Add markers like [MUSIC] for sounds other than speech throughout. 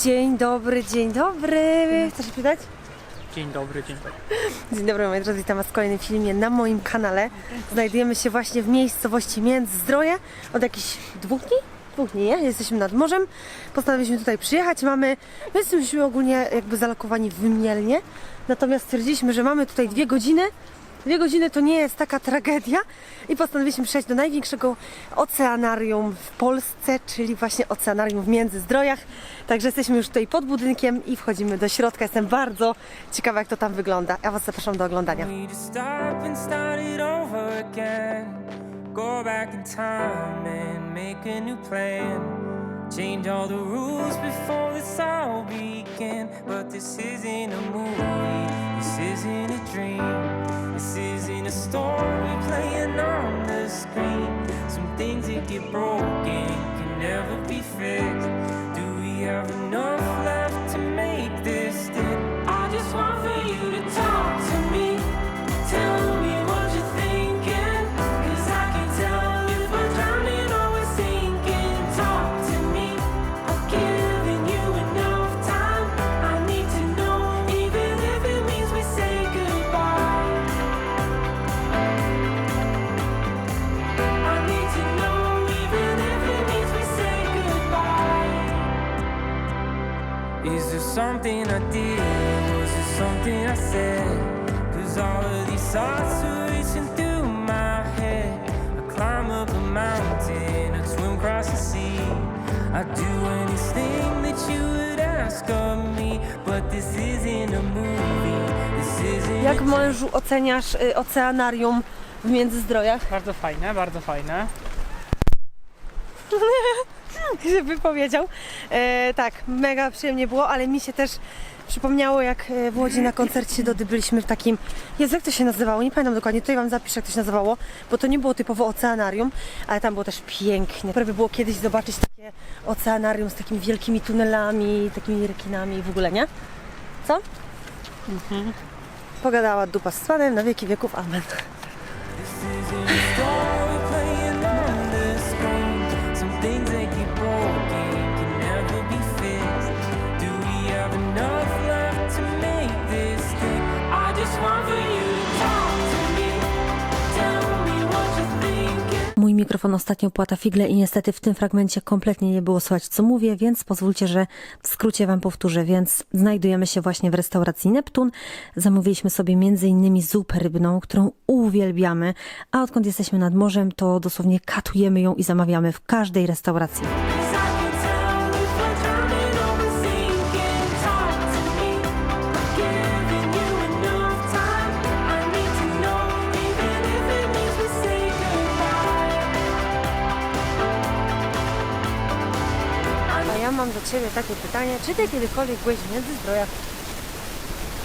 Dzień dobry, dzień dobry. Chcesz się pytać? Dzień dobry, dzień dobry. Dzień dobry, moi drodzy, witam Was w kolejnym filmie na moim kanale. Znajdujemy się właśnie w miejscowości Międzyzdroje od jakichś dwóch dni? Dwóch dni, nie? Jesteśmy nad morzem. Postanowiliśmy tutaj przyjechać. Mamy, my jesteśmy ogólnie jakby zalokowani w Mielnie. Natomiast stwierdziliśmy, że mamy tutaj dwie godziny. Dwie godziny to nie jest taka tragedia i postanowiliśmy przejść do największego oceanarium w Polsce, czyli właśnie oceanarium w Międzyzdrojach. Także jesteśmy już tutaj pod budynkiem i wchodzimy do środka. Jestem bardzo ciekawa, jak to tam wygląda. Ja Was zapraszam do oglądania. Go back in time and make a new plan. Change all the rules before this all began. But this isn't a movie, this isn't a dream. This isn't a story playing on the screen. Some things that get broken can never be fixed. Do we have enough left something I did? Was there something I said? Cause all of these thoughts are racing through my head. I climb up a mountain, I swim across the sea. I do anything that you would ask of me. But this isn't a movie, this isn't Jak mężu oceniasz y, oceanarium w Międzyzdrojach? Bardzo fajne, bardzo fajne. [LAUGHS] [LAUGHS] się wypowiedział. E, tak, mega przyjemnie było, ale mi się też przypomniało, jak e, w Łodzi na koncercie Dody byliśmy w takim... Jezu, jak to się nazywało? Nie pamiętam dokładnie, tutaj Wam zapiszę, jak to się nazywało, bo to nie było typowo oceanarium, ale tam było też pięknie. Prawie było kiedyś zobaczyć takie oceanarium z takimi wielkimi tunelami, takimi rekinami i w ogóle, nie? Co? Pogadała dupa z panem na wieki wieków, amen. Mikrofon ostatnio płata figle i niestety w tym fragmencie kompletnie nie było słychać co mówię, więc pozwólcie, że w skrócie Wam powtórzę. Więc znajdujemy się właśnie w restauracji Neptun. Zamówiliśmy sobie innymi zupę rybną, którą uwielbiamy, a odkąd jesteśmy nad morzem, to dosłownie katujemy ją i zamawiamy w każdej restauracji. Ciebie takie pytanie, czy Ty kiedykolwiek byłeś w Międzyzdrojach?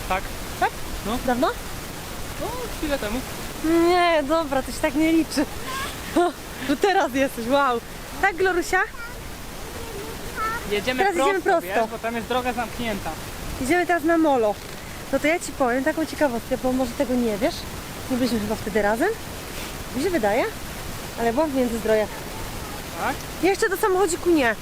Tak? Tak? No. Dawno? No, chwilę temu. Nie, dobra, to się tak nie liczy. [LAUGHS] Tu teraz jesteś, wow. Tak, Glorusia? Jedziemy Teraz prosto, idziemy prosto. Wiesz, bo tam jest droga zamknięta. Idziemy teraz na molo. No to ja Ci powiem taką ciekawostkę, bo może tego nie wiesz. Nie byliśmy chyba wtedy razem. Mi się wydaje, ale byłam w Międzyzdrojach. Tak? Jeszcze do samochodziku nie.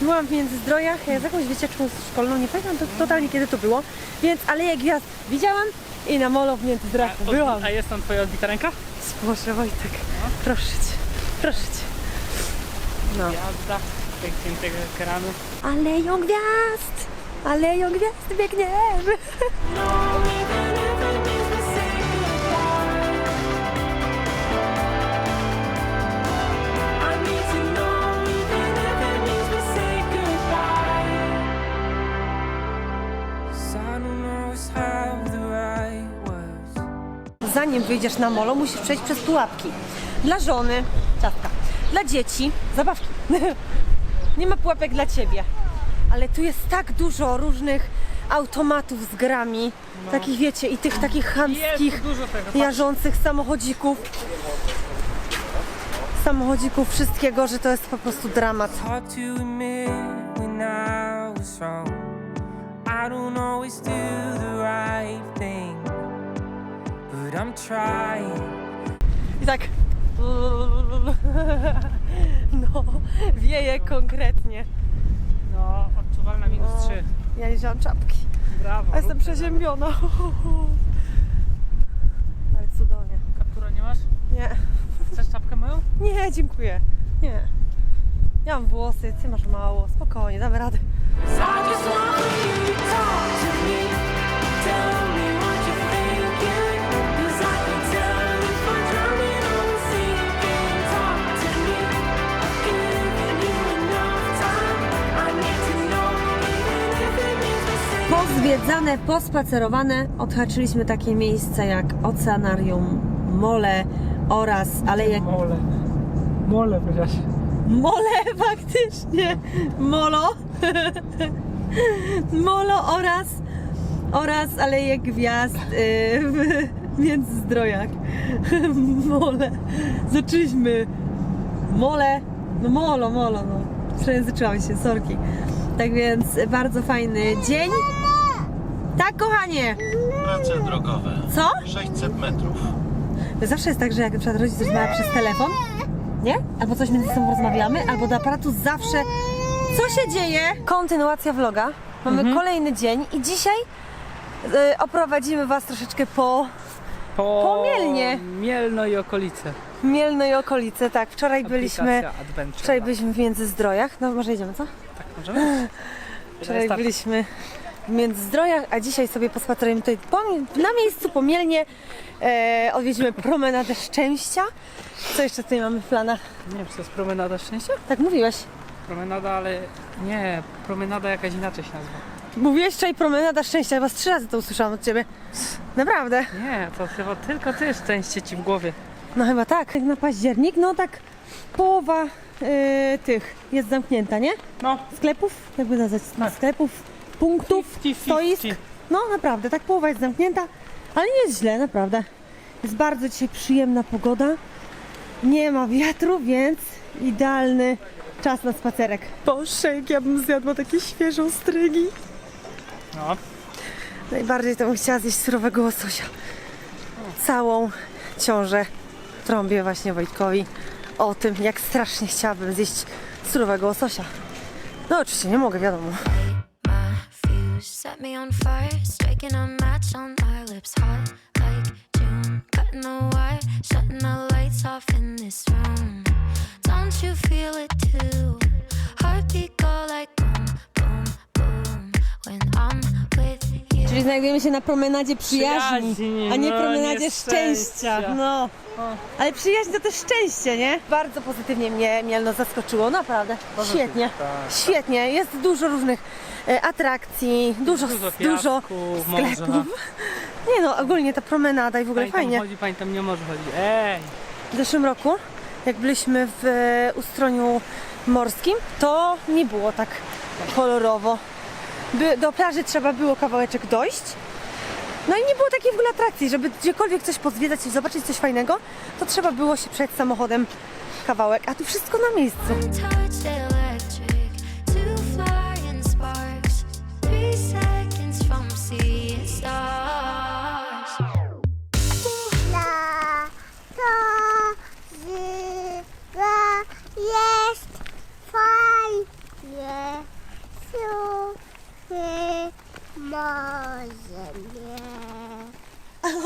Byłam w Międzyzdrojach e, z jakąś wycieczką szkolną, nie pamiętam to, totalnie kiedy to było. Więc Aleję Gwiazd widziałam i na molo w Międzyzdrojach A, byłam. a jest tam twoja odbita ręka? Boże Wojtek, proszę Cię, proszę Cię. No. Jazda. Piękniętego ekranu. Aleją Gwiazd, Aleją Gwiazd biegniemy. [LAUGHS] Zanim wyjdziesz na molo, musisz przejść przez pułapki. Dla żony, ciastka. Dla dzieci, zabawki. [LAUGHS] Nie ma pułapek dla ciebie. Ale tu jest tak dużo różnych automatów z grami. Takich wiecie, i tych takich chamskich, jarzących samochodzików. Samochodzików, wszystkiego, że to jest po prostu dramat. I don't always do the right thing, but I'm trying. I tak. No. [LAUGHS] No, wieje konkretnie. No, odczuwalna minus O. 3. Ja nie wziąłam czapki. Brawo. A jestem rób przeziębiona. [LAUGHS] Ale cudownie. Kaptura nie masz? Nie, Chcesz czapkę moją? nie, dziękuję. Nie. Ja mam włosy, ty masz mało. Spokojnie, damy radę. So I just want you to talk to Pozwiedzane, pospacerowane, odhaczyliśmy takie miejsca jak Oceanarium, Mole oraz Alejek Mole. Mole powiedziałaś. Mole [LAUGHS] faktycznie. Molo. [LAUGHS] Molo oraz oraz Aleje Gwiazd yy, w [LAUGHS] Międzyzdrojach. Mole. Zaczęliśmy Mole. No molo, molo, no. Przejęzyczyłam się, sorki. Tak więc bardzo fajny dzień. Tak, kochanie. Prace drogowe. Co? 600 metrów. Zawsze jest tak, że jak na przykład rodzic rozmawia przez telefon, nie? Albo coś między sobą rozmawiamy, albo do aparatu zawsze co się dzieje? Kontynuacja vloga. Mamy kolejny dzień i dzisiaj y, oprowadzimy Was troszeczkę po Po... Po Mielnie. Mielno i okolice. Mielno i okolice. Tak, wczoraj byliśmy, Adventure. wczoraj byliśmy w Międzyzdrojach. No może jedziemy, co? Tak, możemy? [LAUGHS] Wczoraj byliśmy Międzyzdrojach, a dzisiaj sobie pospacerujemy tutaj po, na miejscu po Mielnie. E, odwiedzimy promenadę szczęścia. Co jeszcze tutaj mamy w planach? Nie wiem, czy to jest promenada szczęścia? Tak mówiłeś. Promenada, ale nie, promenada jakaś inaczej się nazywa. Mówiłeś wczoraj promenada szczęścia, chyba z trzy razy to usłyszałam od ciebie. Naprawdę. Nie, to chyba tylko ty szczęście ci w głowie. No chyba tak. Jak na październik, no tak połowa y, tych jest zamknięta, nie? No, Sklepów, jakby nazwać, Tak. sklepów, punktów, 50-50. stoisk. No naprawdę, tak połowa jest zamknięta, ale nie jest źle, naprawdę. Jest bardzo dzisiaj przyjemna pogoda. Nie ma wiatru, więc idealny czas na spacerek. Boże, jak ja bym zjadła takie świeże ostrygi. No, Najbardziej to bym chciała zjeść surowego łososia. Całą ciążę trąbię właśnie Wojtkowi o tym, jak strasznie chciałabym zjeść surowego łososia. No oczywiście nie mogę, wiadomo. My set me on fire, striking a match on our lips, hot like June. Cutting the wire, shutting the lights off in this room. Don't you feel it too? Heartbeat go like boom, boom, boom. When I'm with you. Czyli znajdujemy się na promenadzie przyjaźni, Przyjaźni, a nie no, promenadzie nie szczęścia. szczęścia. No. Ale przyjaźń to też szczęście, nie? Bardzo pozytywnie mnie Mielno zaskoczyło, naprawdę. Świetnie. tak. Świetnie. Jest dużo różnych atrakcji, dużo, Dużo dużo piasku, sklepów. morza. [LAUGHS] Nie no, ogólnie ta promenada i w ogóle pani tam fajnie. chodzi, pani tam nie może chodzić. Ej! W zeszłym roku, jak byliśmy w e, ustroniu morskim, to nie było tak kolorowo. By, do plaży trzeba było kawałeczek dojść. No i nie było takiej w ogóle atrakcji, żeby gdziekolwiek coś pozwiedzać i zobaczyć coś fajnego, to trzeba było się przed samochodem kawałek, a tu wszystko na miejscu.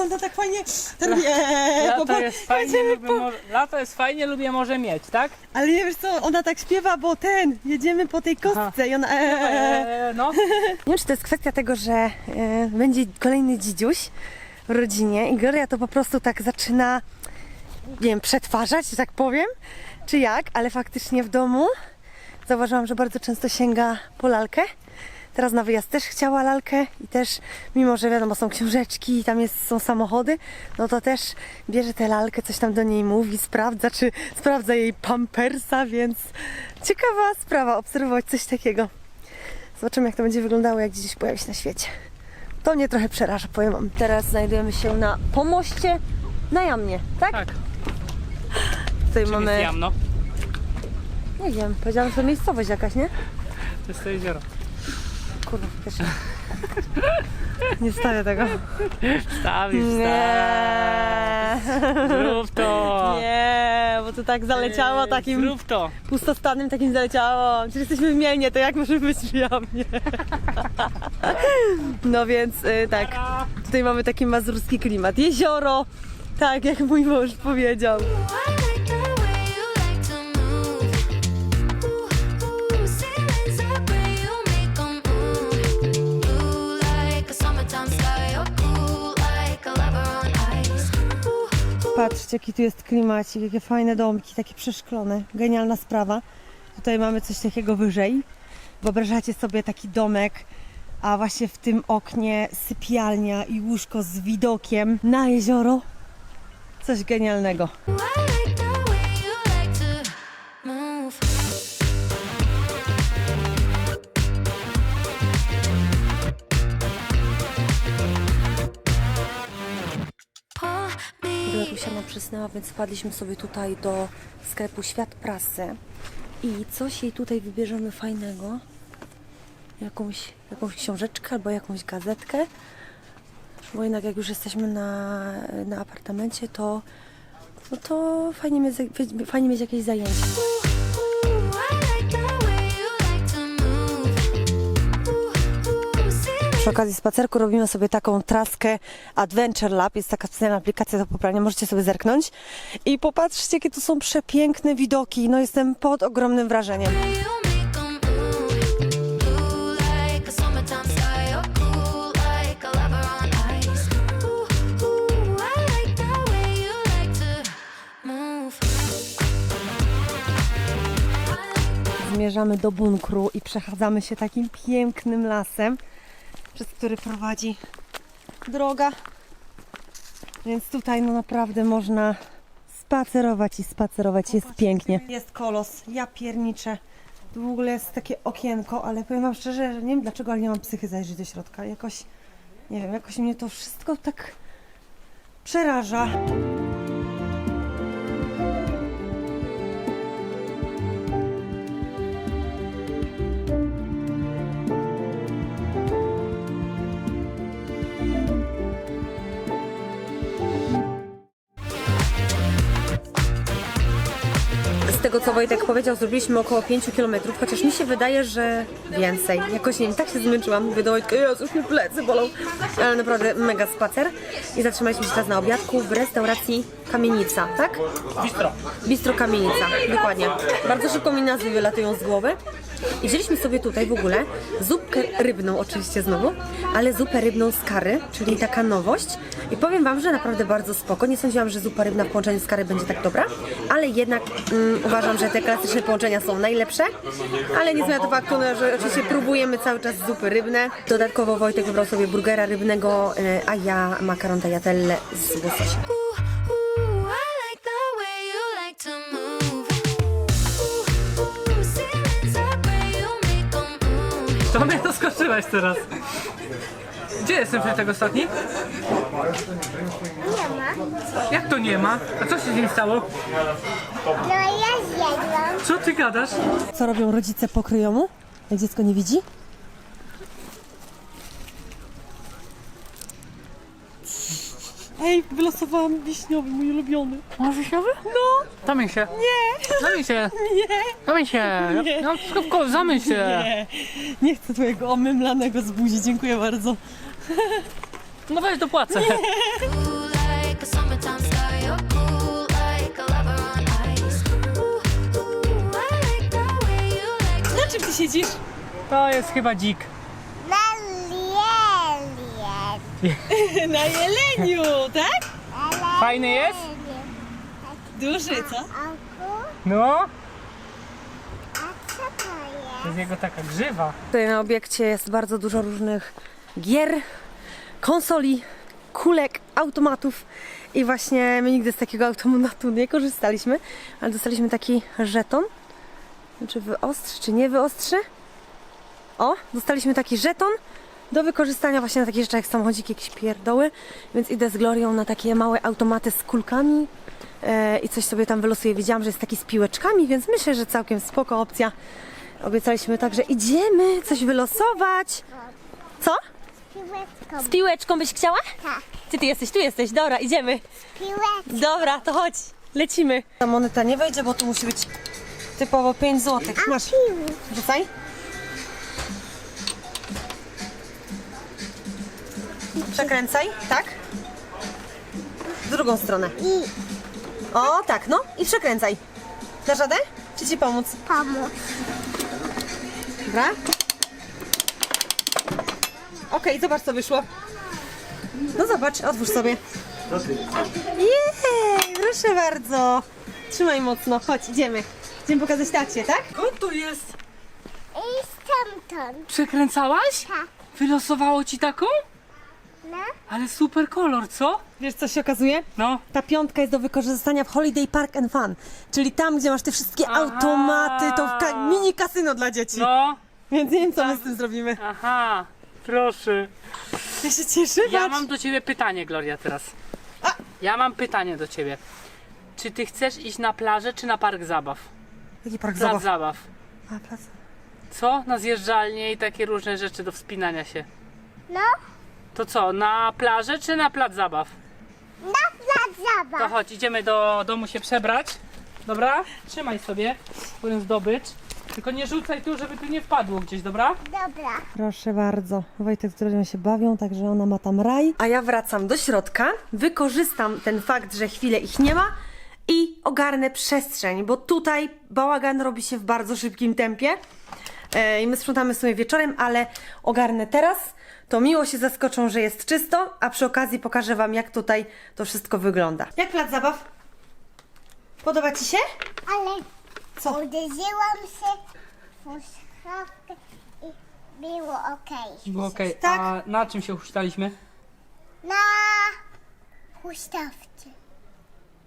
A ona tak fajnie robi, [LAUGHS] Lato jest fajnie, lubię morze, lato jest fajnie, lubię morze mieć, tak? Ale nie wiesz co, ona tak śpiewa, bo ten, jedziemy po tej kostce i ona... Eee, no. [LAUGHS] Nie wiem, czy to jest kwestia tego, że e, będzie kolejny dzidziuś w rodzinie i Gloria to po prostu tak zaczyna, nie wiem, przetwarzać, że tak powiem, czy jak, ale faktycznie w domu zauważyłam, że bardzo często sięga po lalkę. Teraz na wyjazd też chciała lalkę i też, mimo że wiadomo, są książeczki i tam jest, są samochody, no to też bierze tę lalkę, coś tam do niej mówi, sprawdza, czy sprawdza jej pampersa, więc ciekawa sprawa obserwować coś takiego. Zobaczymy, jak to będzie wyglądało, jak gdzieś pojawi się na świecie. To mnie trochę przeraża, powiem wam. Teraz znajdujemy się na pomoście na Jamnie, tak? Tak, Tutaj czym mamy, jest jamno? nie wiem, powiedziałam, że to miejscowość jakaś, nie? To jest to jezioro. Kurwa, też nie. Stawię tego. Stawisz, stawisz. Nie. Zrób to. Nie, bo to tak zaleciało takim Zrób to. pustostannym takim zaleciałam. Czy jesteśmy w Mielnie, to jak możemy być przyjemnie? No więc y, tak, tutaj mamy taki mazurski klimat. Jezioro, tak jak mój mąż powiedział. Patrzcie, jaki tu jest klimacik, jakie fajne domki, takie przeszklone. Genialna sprawa. Tutaj mamy coś takiego wyżej. Wyobrażacie sobie taki domek, a właśnie w tym oknie sypialnia i łóżko z widokiem na jezioro. Coś genialnego. Przysnęła, więc wpadliśmy sobie tutaj do sklepu Świat Prasy i coś jej tutaj wybierzemy fajnego. Jakąś, jakąś książeczkę albo jakąś gazetkę. Bo jednak jak już jesteśmy na, na apartamencie, to, no to fajnie mieć, fajnie mieć jakieś zajęcie. Przy okazji spacerku robimy sobie taką traskę Adventure Lab. Jest taka specjalna aplikacja do pobrania, możecie sobie zerknąć. I popatrzcie, jakie tu są przepiękne widoki. No jestem pod ogromnym wrażeniem. to. Zmierzamy do bunkru i przechadzamy się takim pięknym lasem, przez który prowadzi droga. Więc tutaj no naprawdę można spacerować i spacerować. Jest pięknie. Jest kolos. Ja pierniczę. W ogóle jest takie okienko, ale powiem Wam szczerze, że nie wiem dlaczego, ale nie mam psychy zajrzeć do środka. Jakoś, nie wiem, jakoś mnie to wszystko tak przeraża. Co Wojtek powiedział, zrobiliśmy około 5 km, chociaż mi się wydaje, że więcej. Jakoś nie wiem, tak się zmęczyłam. Mówię do Wojtka, Jezus, mnie plecy bolą. Ale naprawdę mega spacer. I zatrzymaliśmy się teraz na obiadku w restauracji Kamienica, tak? Bistro. Bistro Kamienica, dokładnie. Bardzo szybko mi nazwy wylatują z głowy. I wzięliśmy sobie tutaj w ogóle zupkę rybną, oczywiście znowu, ale zupę rybną z kary, czyli taka nowość. I powiem Wam, że naprawdę bardzo spoko. Nie sądziłam, że zupa rybna w połączeniu z kary będzie tak dobra, ale jednak mm, uważam, że te klasyczne połączenia są najlepsze. Ale nie zmienia to faktu, no, że oczywiście próbujemy cały czas zupy rybne. Dodatkowo Wojtek wybrał sobie burgera rybnego, e, a ja makaron tagliatelle z łososiem. Zaskoczyłeś teraz. Gdzie jest ten ostatni? Nie ma. Jak to nie ma? A co się z nim stało? No ja zjadłam. Co ty gadasz? Co robią rodzice pokryjomu, jak dziecko nie widzi? Ej, wylosowałam wiśniowy, mój ulubiony. Masz wiśniowy? No. Zamień się. Nie. Zamień się. [LAUGHS] Nie. Zamień się. Nie. No, szybko, zamień się. Nie, nie chcę twojego omymlanego z buzi, dziękuję bardzo. No weź dopłacę. Like Na czym ty siedzisz? To jest chyba dzik. Na lien. [LAUGHS] Na jeleniu, tak? Fajny jest? Duży, co? No. to jest? jest jego taka grzywa. Tutaj na obiekcie jest bardzo dużo różnych gier, konsoli, kulek, automatów i właśnie my nigdy z takiego automatu nie korzystaliśmy, ale dostaliśmy taki żeton. Czy wyostrzy, czy nie wyostrzy? O, dostaliśmy taki żeton do wykorzystania właśnie na takie rzeczy jak samochodziki, jakieś pierdoły, więc idę z Glorią na takie małe automaty z kulkami e, i coś sobie tam wylosuję. Widziałam, że jest taki z piłeczkami, więc myślę, że całkiem spoko opcja. Obiecaliśmy także idziemy coś wylosować. Co? Piłeczką. Z piłeczką byś chciała? Tak. Ty ty jesteś, tu jesteś. Dobra, idziemy. Piłeczką. Dobra, to chodź. Lecimy. Ta moneta nie wejdzie, bo tu musi być Typowo 5 zł. Masz. Rzucaj. Przekręcaj, tak? W drugą stronę. I O, tak, no i przekręcaj. Dasz radę? Czy ci pomóc? pomóc. Dobra. Okej, zobacz co wyszło. No zobacz, otwórz sobie. Jej, proszę bardzo. Trzymaj mocno, chodź, idziemy. Idziemy pokazać tacie, tak? O, tu jest. I stamtąd. Przekręcałaś? Tak. Wylosowało ci taką? No. Ale super kolor, co? Wiesz co się okazuje? No. Ta piątka jest do wykorzystania w Holiday Park and Fun, czyli tam, gdzie masz te wszystkie Aha. automaty, to ka- mini kasyno dla dzieci. No. Więc nie wiem, co my z tym zrobimy. Aha. Proszę. Ja się cieszę, Ja patrz. mam do ciebie pytanie, Gloria, teraz. Ja mam pytanie do ciebie. Czy ty chcesz iść na plażę, czy na park zabaw? Jaki park Plac zabaw? zabaw. A, plac. Co? Na zjeżdżalnię i takie różne rzeczy do wspinania się. No. To co, na plażę, czy na plac zabaw? Na plac To zabaw. chodź, idziemy do domu się przebrać. Dobra? Trzymaj sobie swoją zdobycz. Tylko nie rzucaj tu, żeby tu nie wpadło gdzieś, dobra? Dobra. Proszę bardzo. Wojtek z Glorią się bawią, także ona ma tam raj. A ja wracam do środka, wykorzystam ten fakt, że chwilę ich nie ma i ogarnę przestrzeń, bo tutaj bałagan robi się w bardzo szybkim tempie. E, I my sprzątamy sobie wieczorem, ale ogarnę teraz. To miło się zaskoczą, że jest czysto, a przy okazji pokażę Wam, jak tutaj to wszystko wygląda. Jak plac zabaw? Podoba Ci się? Ale Co? uderzyłam się w szafkę i było okej. Było okej. Tak. A na czym się huśtaliśmy? Na huśtawce.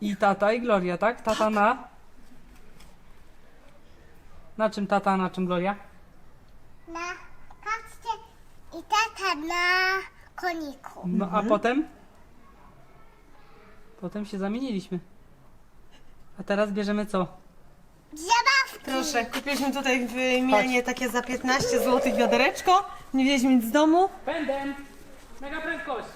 I tata, i Gloria, tak? Tata na... Na czym tata, a na czym Gloria? Na kaczce na koniku. No Mhm. a potem? Potem się zamieniliśmy. A teraz bierzemy co? Zabawki. Proszę, kupiliśmy tutaj w Milanie takie za 15 zł wiadereczko. Nie wzięliśmy nic z domu. Pędem! Mega prędkość!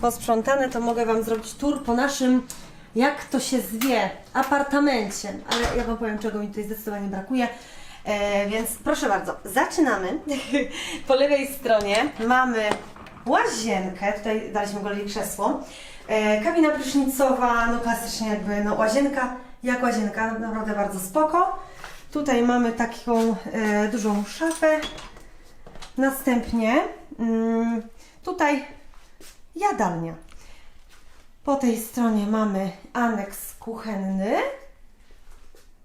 Posprzątane, to mogę Wam zrobić tour po naszym, jak to się zwie, apartamencie. Ale ja Wam powiem, czego mi tutaj zdecydowanie brakuje. E, więc proszę bardzo, zaczynamy. [LAUGHS] po lewej stronie mamy łazienkę, tutaj daliśmy go krzesło. E, kabina prysznicowa, no klasycznie jakby, no łazienka, jak łazienka, naprawdę bardzo spoko. Tutaj mamy taką e, dużą szafę. Następnie mm, tutaj jadalnia. Po tej stronie mamy aneks kuchenny.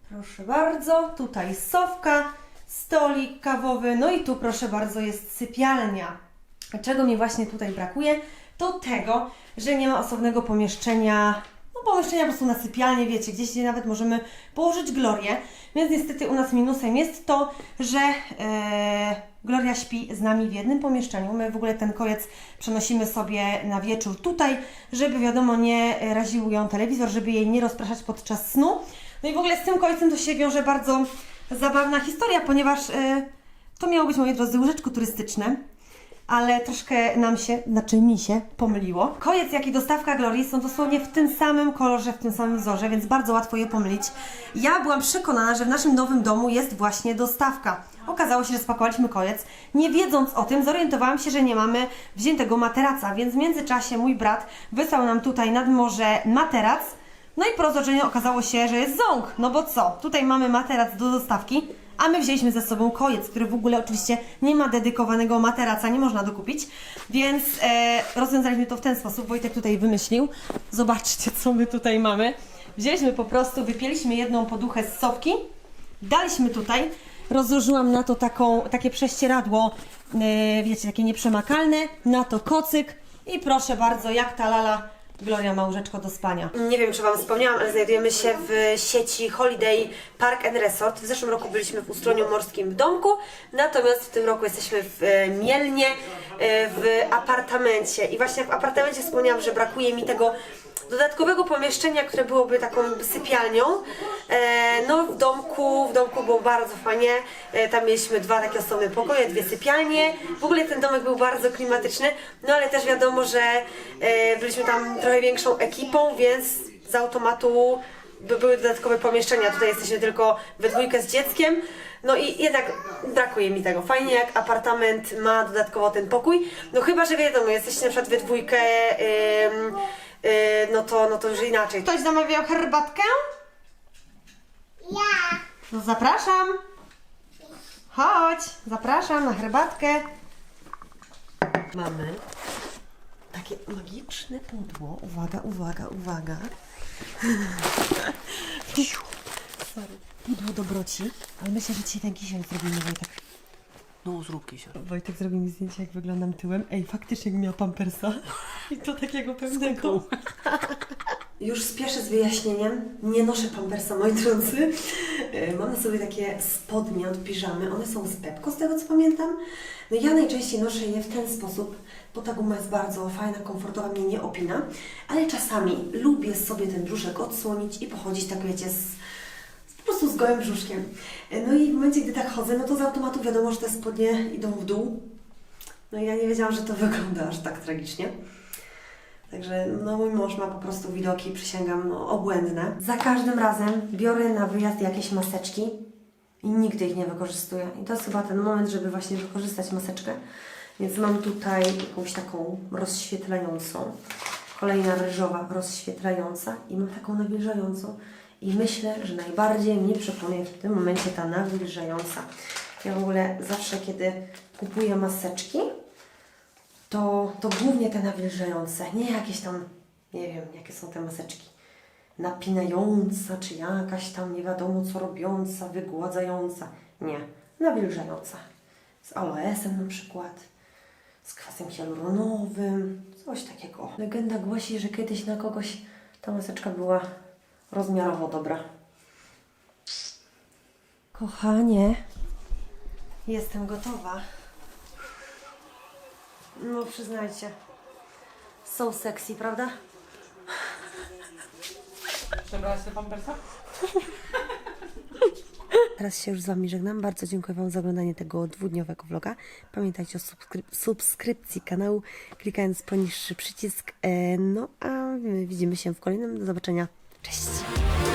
Proszę bardzo, tutaj sofka, stolik kawowy, no i tu proszę bardzo jest sypialnia. Czego mi właśnie tutaj brakuje? To tego, że nie ma osobnego pomieszczenia, no pomieszczenia po prostu na sypialnię, wiecie, gdzieś gdzie nawet możemy położyć Glorię. Więc niestety u nas minusem jest to, że e, Gloria śpi z nami w jednym pomieszczeniu. My w ogóle ten kojec przenosimy sobie na wieczór tutaj, żeby wiadomo nie raził ją telewizor, żeby jej nie rozpraszać podczas snu. No i w ogóle z tym kojcem to się wiąże bardzo zabawna historia, ponieważ e, to miało być, moi drodzy, łóżeczko turystyczne ale troszkę nam się, znaczy mi się, pomyliło. Kojec, jak i dostawka Glorii są dosłownie w tym samym kolorze, w tym samym wzorze, więc bardzo łatwo je pomylić. Ja byłam przekonana, że w naszym nowym domu jest właśnie dostawka. Okazało się, że spakowaliśmy kojec. Nie wiedząc o tym, zorientowałam się, że nie mamy wziętego materaca, więc w międzyczasie mój brat wysłał nam tutaj nad morze materac. No i po okazało się, że jest ząg. No bo co? Tutaj mamy materac do dostawki, a my wzięliśmy ze sobą kojec, który w ogóle oczywiście nie ma dedykowanego materaca, nie można dokupić, więc e, rozwiązaliśmy to w ten sposób. Wojtek tutaj wymyślił. Zobaczcie, co my tutaj mamy. Wzięliśmy po prostu, wypieliśmy jedną poduchę z sowki, daliśmy tutaj, rozłożyłam na to taką, takie prześcieradło, e, wiecie, takie nieprzemakalne, na to kocyk i proszę bardzo, jak ta lala Gloria ma łóżeczko do spania. Nie wiem, czy Wam wspomniałam, ale znajdujemy się w sieci Holiday Park and Resort. W zeszłym roku byliśmy w Ustroniu Morskim w domku, natomiast w tym roku jesteśmy w e, Mielnie, e, w apartamencie. I właśnie w apartamencie wspomniałam, że brakuje mi tego dodatkowego pomieszczenia, które byłoby taką sypialnią. E, no w domku, w domku było bardzo fajnie. E, tam mieliśmy dwa takie osobne pokoje, dwie sypialnie. W ogóle ten domek był bardzo klimatyczny, no ale też wiadomo, że e, byliśmy tam trochę większą ekipą, więc z automatu by były dodatkowe pomieszczenia. Tutaj jesteśmy tylko we dwójkę z dzieckiem. No i jednak brakuje mi tego. Fajnie jak apartament ma dodatkowo ten pokój. No chyba, że wiadomo, jesteście na przykład we dwójkę, ym, yy, no, to, no to już inaczej. Ktoś zamawiał herbatkę? Ja. No zapraszam. Chodź, zapraszam na herbatkę. Mamy takie magiczne pudło. Uwaga, uwaga, uwaga. [LAUGHS] Sorry. Pudło dobroci. Ale myślę, że dzisiaj ten kisiel zrobimy, Wojtek. No zrób kisiel. Wojtek zrobił mi zdjęcie, jak wyglądam tyłem. Ej, faktycznie miał pampersa. [LAUGHS] I to takiego pewnego. [LAUGHS] Już spieszę z wyjaśnieniem. Nie noszę pampersa, moi drodzy. E, Mam na sobie takie spodnie od piżamy. One są z Pepko, z tego co pamiętam. No ja najczęściej noszę je w ten sposób, bo ta guma jest bardzo fajna, komfortowa, mnie nie opina. Ale czasami lubię sobie ten brzuszek odsłonić i pochodzić tak, wiecie, z, prostu z gołym brzuszkiem. No i w momencie, gdy tak chodzę, no to z automatu wiadomo, że te spodnie idą w dół. No i ja nie wiedziałam, że to [LAUGHS] wygląda aż tak tragicznie. Także no mój mąż ma po prostu widoki, przysięgam, no, obłędne. Za każdym razem biorę na wyjazd jakieś maseczki i nigdy ich nie wykorzystuję. I to jest chyba ten moment, żeby właśnie wykorzystać maseczkę. Więc mam tutaj jakąś taką rozświetlającą, kolejna ryżowa rozświetlająca i mam taką nawilżającą. I myślę, że najbardziej mnie przekonuje w tym momencie ta nawilżająca. Ja w ogóle zawsze, kiedy kupuję maseczki, to, to głównie te nawilżające, nie jakieś tam, nie wiem, jakie są te maseczki, napinająca, czy jakaś tam nie wiadomo co robiąca, wygładzająca. Nie, nawilżająca. Z aloesem na przykład, z kwasem hialuronowym, coś takiego. Legenda głosi, że kiedyś na kogoś ta maseczka była rozmiarowo dobra. Kochanie, jestem gotowa. No przyznajcie. So sexy, prawda? Przebrałeś sobie pampersa? [LAUGHS] Teraz się już z Wami żegnam. Bardzo dziękuję Wam za oglądanie tego dwudniowego vloga. Pamiętajcie o subskryp- subskrypcji kanału, klikając poniższy przycisk. E, no a my widzimy się w kolejnym. Do zobaczenia. 嬉しい。